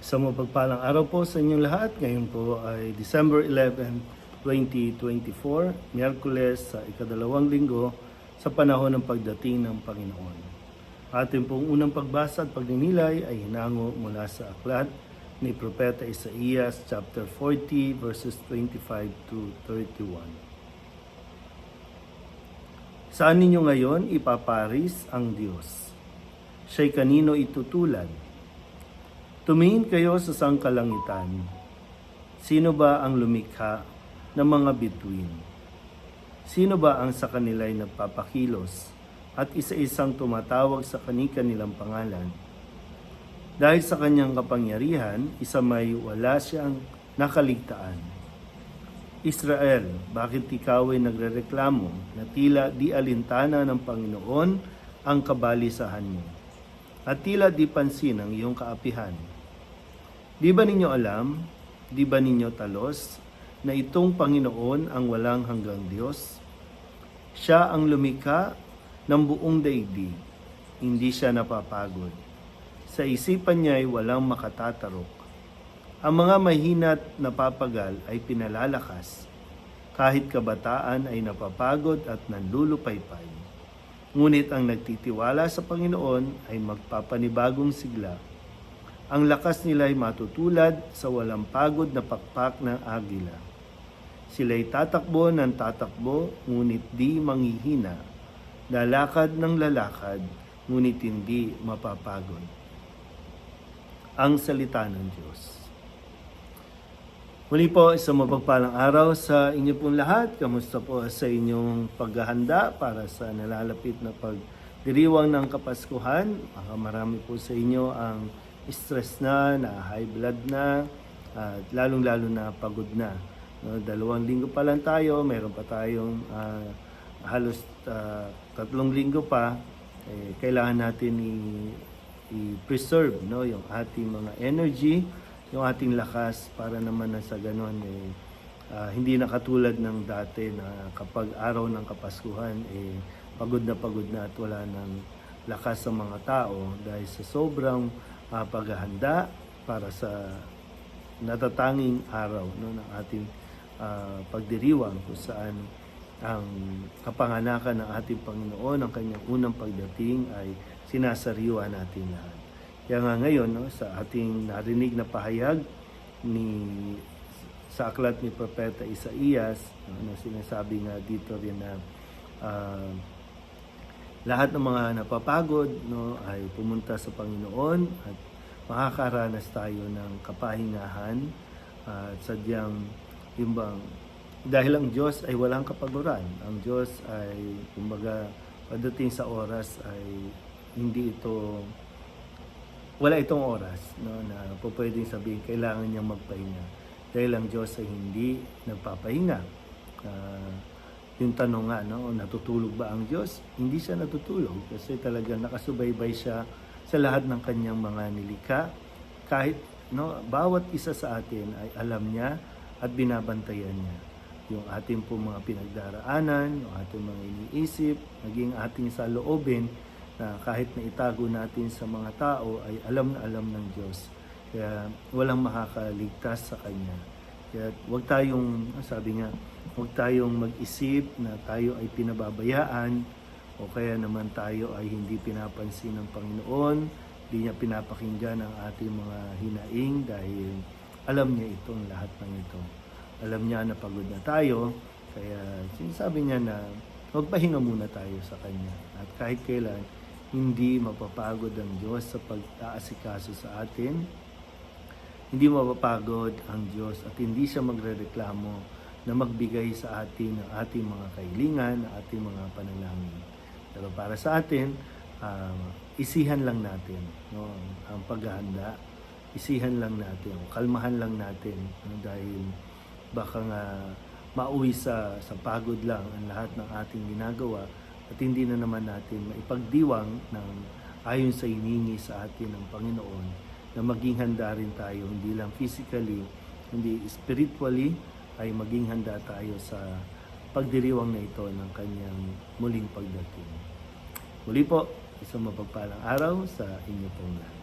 Sa mapagpalang araw po sa inyong lahat. Ngayon po ay December 11, 2024, Miyerkules sa ikadalawang linggo sa panahon ng pagdating ng Panginoon. Ating pong unang pagbasa at pagninilay ay hinango mula sa aklat ni Propeta Isaías chapter 40 verses 25 to 31. Saan ninyo ngayon ipaparis ang Diyos? Siya'y kanino itutulad? Tumingin kayo sa sangkalangitan. Sino ba ang lumikha ng mga bituin? Sino ba ang sa kanila'y nagpapakilos at isa-isang tumatawag sa kani-kanilang pangalan? Dahil sa kanyang kapangyarihan, isa may wala siyang nakaligtaan. Israel, bakit ikaw ay nagrereklamo na tila di alintana ng Panginoon ang kabalisahan mo? At tila di pansin ang iyong kaapihan. Di ba ninyo alam, di ba ninyo talos, na itong Panginoon ang walang hanggang Diyos? Siya ang lumika ng buong daigdig. Hindi siya napapagod. Sa isipan niya ay walang makatatarok. Ang mga mahina't napapagal ay pinalalakas. Kahit kabataan ay napapagod at nanlulupaypay. Ngunit ang nagtitiwala sa Panginoon ay magpapanibagong sigla. Ang lakas nila ay matutulad sa walang pagod na pakpak ng agila. Sila'y tatakbo ng tatakbo, ngunit di manghihina. Lalakad ng lalakad, ngunit hindi mapapagod. Ang salita ng Diyos. Muli po, isang mapagpalang araw sa inyo pong lahat. Kamusta po sa inyong paghahanda para sa nalalapit na pagdiriwang ng Kapaskuhan? Baka marami po sa inyo ang stress na, na high blood na, at lalong-lalo na pagod na. No, dalawang linggo pa lang tayo, meron pa tayong ah, halos ah, tatlong linggo pa. Eh, kailangan natin i- i-preserve no, yung ating mga energy, yung ating lakas para naman na sa ganon eh, ah, hindi na katulad ng dati na kapag araw ng Kapaskuhan eh, pagod na pagod na at wala ng lakas sa mga tao dahil sa sobrang ah, paghahanda para sa natatanging araw no, ng ating ah, pagdiriwang kung saan ang kapanganakan ng ating Panginoon, ang kanyang unang pagdating ay sinasariwa natin lahat. Kaya nga ngayon, no, sa ating narinig na pahayag ni sa aklat ni Propeta Isaías, no, na sinasabi nga dito rin na ah, lahat ng mga napapagod no, ay pumunta sa Panginoon at makakaranas tayo ng kapahingahan at sadyang yung dahil ang Diyos ay walang kapaguran. Ang Diyos ay kumbaga pagdating sa oras ay hindi ito wala itong oras no na po pwedeng sabihin kailangan niyang magpahinga dahil ang Diyos ay hindi nagpapahinga. Ah, yung tanong nga, no, natutulog ba ang Diyos? Hindi siya natutulog kasi talagang nakasubaybay siya sa lahat ng kanyang mga nilikha. Kahit no, bawat isa sa atin ay alam niya at binabantayan niya. Yung ating po mga pinagdaraanan, yung ating mga iniisip, naging ating saloobin na kahit na itago natin sa mga tao ay alam na alam ng Diyos. Kaya walang makakaligtas sa Kanya. Kaya huwag tayong, sabi nga, huwag tayong mag-isip na tayo ay pinababayaan o kaya naman tayo ay hindi pinapansin ng Panginoon, hindi niya pinapakinggan ang ating mga hinaing dahil alam niya itong lahat ng ito. Alam niya na pagod na tayo, kaya sinasabi niya na magpahinga muna tayo sa Kanya. At kahit kailan, hindi mapapagod ang Diyos sa pag-aasikaso sa atin, hindi mapapagod ang Diyos at hindi siya magrereklamo na magbigay sa atin ng ating mga kahilingan, ng ating mga panalangin. Pero para sa atin, ah, isihan lang natin no, ang paghahanda. Isihan lang natin, kalmahan lang natin no, dahil baka nga mauwi sa, sa pagod lang ang lahat ng ating ginagawa at hindi na naman natin maipagdiwang ng ayon sa iningi sa atin ng Panginoon na maging handa rin tayo, hindi lang physically, hindi spiritually, ay maging handa tayo sa pagdiriwang na ito ng kanyang muling pagdating. Muli po, isang mapagpalang araw sa inyo pong lahat.